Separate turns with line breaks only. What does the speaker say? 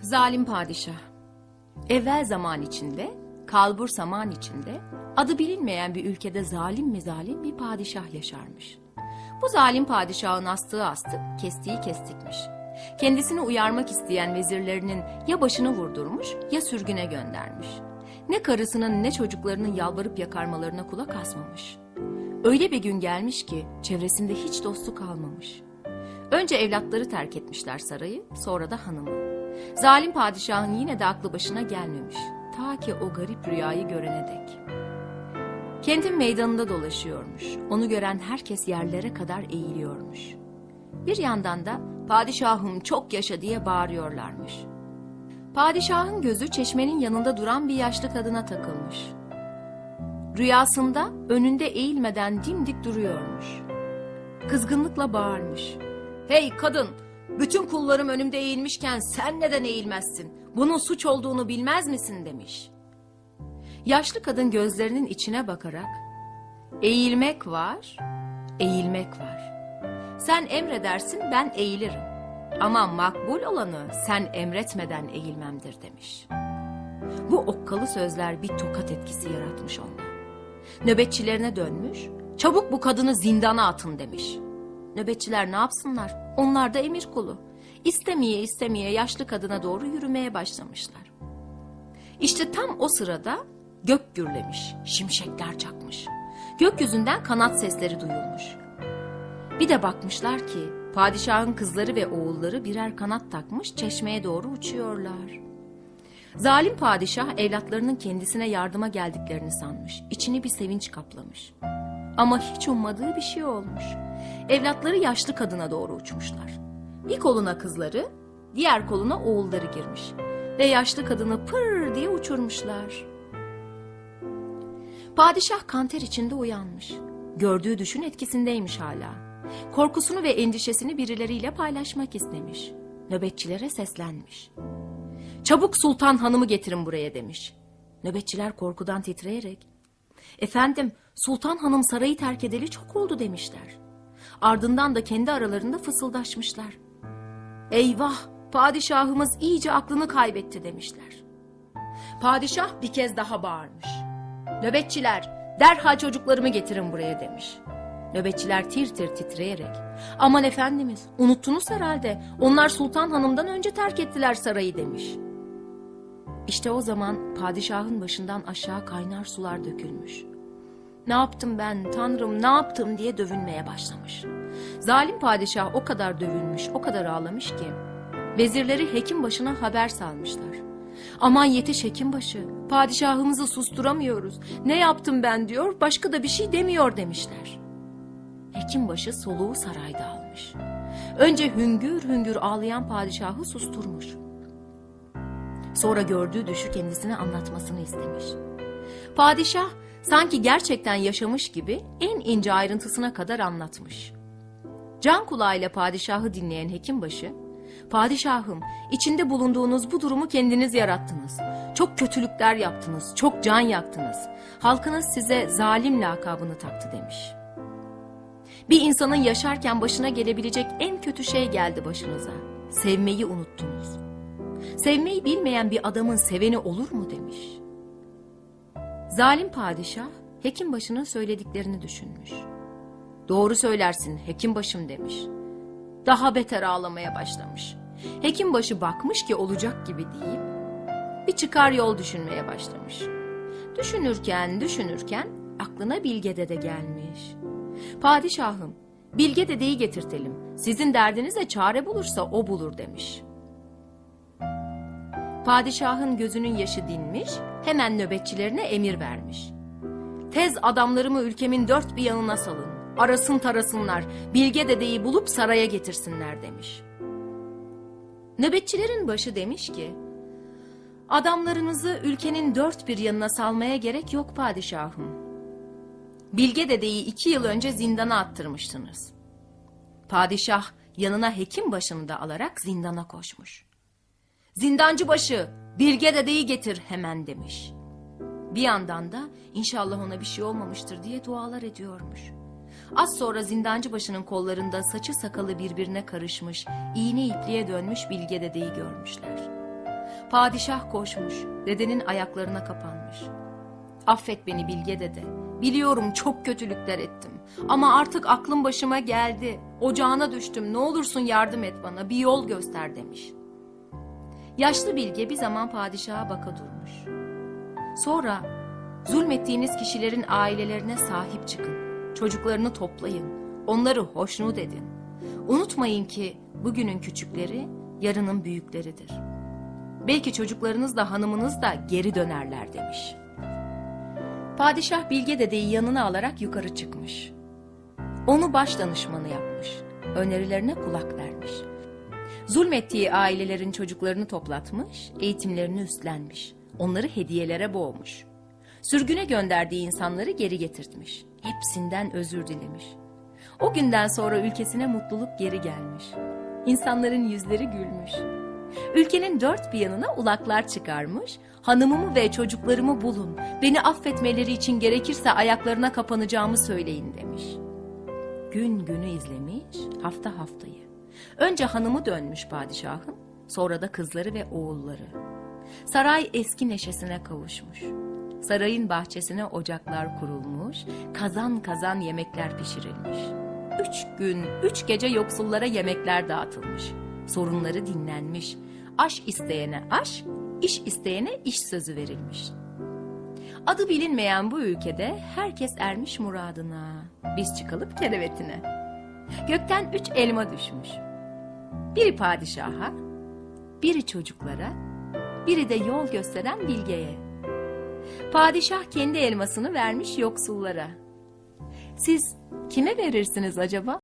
Zalim padişah. Evvel zaman içinde, kalbur zaman içinde, adı bilinmeyen bir ülkede zalim mi zalim bir padişah yaşarmış. Bu zalim padişahın astığı astık, kestiği kestikmiş. Kendisini uyarmak isteyen vezirlerinin ya başını vurdurmuş ya sürgüne göndermiş. Ne karısının ne çocuklarının yalvarıp yakarmalarına kulak asmamış. Öyle bir gün gelmiş ki çevresinde hiç dostu kalmamış. Önce evlatları terk etmişler sarayı, sonra da hanımı. Zalim padişahın yine de aklı başına gelmemiş. Ta ki o garip rüyayı görene dek. Kentin meydanında dolaşıyormuş. Onu gören herkes yerlere kadar eğiliyormuş. Bir yandan da padişahım çok yaşa diye bağırıyorlarmış. Padişahın gözü çeşmenin yanında duran bir yaşlı kadına takılmış. Rüyasında önünde eğilmeden dimdik duruyormuş. Kızgınlıkla bağırmış. Hey kadın! Bütün kullarım önümde eğilmişken sen neden eğilmezsin? Bunun suç olduğunu bilmez misin demiş. Yaşlı kadın gözlerinin içine bakarak eğilmek var, eğilmek var. Sen emredersin ben eğilirim. Ama makbul olanı sen emretmeden eğilmemdir demiş. Bu okkalı sözler bir tokat etkisi yaratmış onda. Nöbetçilerine dönmüş, çabuk bu kadını zindana atın demiş. Nöbetçiler ne yapsınlar? Onlar da emir kulu. İstemeye istemeye yaşlı kadına doğru yürümeye başlamışlar. İşte tam o sırada gök gürlemiş, şimşekler çakmış. Gökyüzünden kanat sesleri duyulmuş. Bir de bakmışlar ki padişahın kızları ve oğulları birer kanat takmış çeşmeye doğru uçuyorlar. Zalim padişah evlatlarının kendisine yardıma geldiklerini sanmış. İçini bir sevinç kaplamış. Ama hiç ummadığı bir şey olmuş. Evlatları yaşlı kadına doğru uçmuşlar. Bir koluna kızları, diğer koluna oğulları girmiş. Ve yaşlı kadını pır diye uçurmuşlar. Padişah kanter içinde uyanmış. Gördüğü düşün etkisindeymiş hala. Korkusunu ve endişesini birileriyle paylaşmak istemiş. Nöbetçilere seslenmiş. Çabuk sultan hanımı getirin buraya demiş. Nöbetçiler korkudan titreyerek Efendim sultan hanım sarayı terk edeli çok oldu demişler. Ardından da kendi aralarında fısıldaşmışlar. Eyvah padişahımız iyice aklını kaybetti demişler. Padişah bir kez daha bağırmış. Nöbetçiler derhal çocuklarımı getirin buraya demiş. Nöbetçiler tir tir titreyerek aman efendimiz unuttunuz herhalde onlar sultan hanımdan önce terk ettiler sarayı demiş. İşte o zaman padişahın başından aşağı kaynar sular dökülmüş. Ne yaptım ben tanrım ne yaptım diye dövünmeye başlamış. Zalim padişah o kadar dövülmüş o kadar ağlamış ki vezirleri hekim başına haber salmışlar. Aman yetiş hekimbaşı padişahımızı susturamıyoruz ne yaptım ben diyor başka da bir şey demiyor demişler. Hekimbaşı soluğu sarayda almış. Önce hüngür hüngür ağlayan padişahı susturmuş. Sonra gördüğü düşü kendisine anlatmasını istemiş. Padişah sanki gerçekten yaşamış gibi en ince ayrıntısına kadar anlatmış. Can kulağıyla padişahı dinleyen hekimbaşı, Padişahım, içinde bulunduğunuz bu durumu kendiniz yarattınız. Çok kötülükler yaptınız, çok can yaktınız. Halkınız size zalim lakabını taktı demiş. Bir insanın yaşarken başına gelebilecek en kötü şey geldi başınıza. Sevmeyi unuttunuz. Sevmeyi bilmeyen bir adamın seveni olur mu demiş. Zalim padişah hekim başının söylediklerini düşünmüş. Doğru söylersin hekim başım demiş. Daha beter ağlamaya başlamış. Hekim başı bakmış ki olacak gibi deyip bir çıkar yol düşünmeye başlamış. Düşünürken düşünürken aklına Bilge Dede gelmiş. Padişahım Bilge Dede'yi getirtelim. Sizin derdinize çare bulursa o bulur demiş. Padişahın gözünün yaşı dinmiş, hemen nöbetçilerine emir vermiş. Tez adamlarımı ülkemin dört bir yanına salın. Arasın tarasınlar, Bilge dedeyi bulup saraya getirsinler demiş. Nöbetçilerin başı demiş ki, adamlarınızı ülkenin dört bir yanına salmaya gerek yok padişahım. Bilge dedeyi iki yıl önce zindana attırmıştınız. Padişah yanına hekim başını da alarak zindana koşmuş. Zindancı başı, Bilge dedeyi getir hemen demiş. Bir yandan da inşallah ona bir şey olmamıştır diye dualar ediyormuş. Az sonra zindancı başının kollarında saçı sakalı birbirine karışmış, iğne ipliğe dönmüş Bilge dedeyi görmüşler. Padişah koşmuş, dedenin ayaklarına kapanmış. Affet beni Bilge dede. Biliyorum çok kötülükler ettim. Ama artık aklım başıma geldi. Ocağına düştüm. Ne olursun yardım et bana. Bir yol göster demiş. Yaşlı Bilge bir zaman padişaha baka durmuş. Sonra zulmettiğiniz kişilerin ailelerine sahip çıkın. Çocuklarını toplayın. Onları hoşnut edin. Unutmayın ki bugünün küçükleri yarının büyükleridir. Belki çocuklarınız da hanımınız da geri dönerler demiş. Padişah Bilge dedeyi yanına alarak yukarı çıkmış. Onu baş danışmanı yapmış. Önerilerine kulak vermiş. Zulmettiği ailelerin çocuklarını toplatmış, eğitimlerini üstlenmiş. Onları hediyelere boğmuş. Sürgüne gönderdiği insanları geri getirtmiş. Hepsinden özür dilemiş. O günden sonra ülkesine mutluluk geri gelmiş. İnsanların yüzleri gülmüş. Ülkenin dört bir yanına ulaklar çıkarmış. Hanımımı ve çocuklarımı bulun. Beni affetmeleri için gerekirse ayaklarına kapanacağımı söyleyin demiş. Gün günü izlemiş, hafta haftayı. Önce hanımı dönmüş padişahın, sonra da kızları ve oğulları. Saray eski neşesine kavuşmuş. Sarayın bahçesine ocaklar kurulmuş, kazan kazan yemekler pişirilmiş. Üç gün, üç gece yoksullara yemekler dağıtılmış. Sorunları dinlenmiş. Aş isteyene aş, iş isteyene iş sözü verilmiş. Adı bilinmeyen bu ülkede herkes ermiş muradına. Biz çıkalım kerevetine. Gökten üç elma düşmüş. Biri padişaha, biri çocuklara, biri de yol gösteren bilgeye. Padişah kendi elmasını vermiş yoksullara. Siz kime verirsiniz acaba?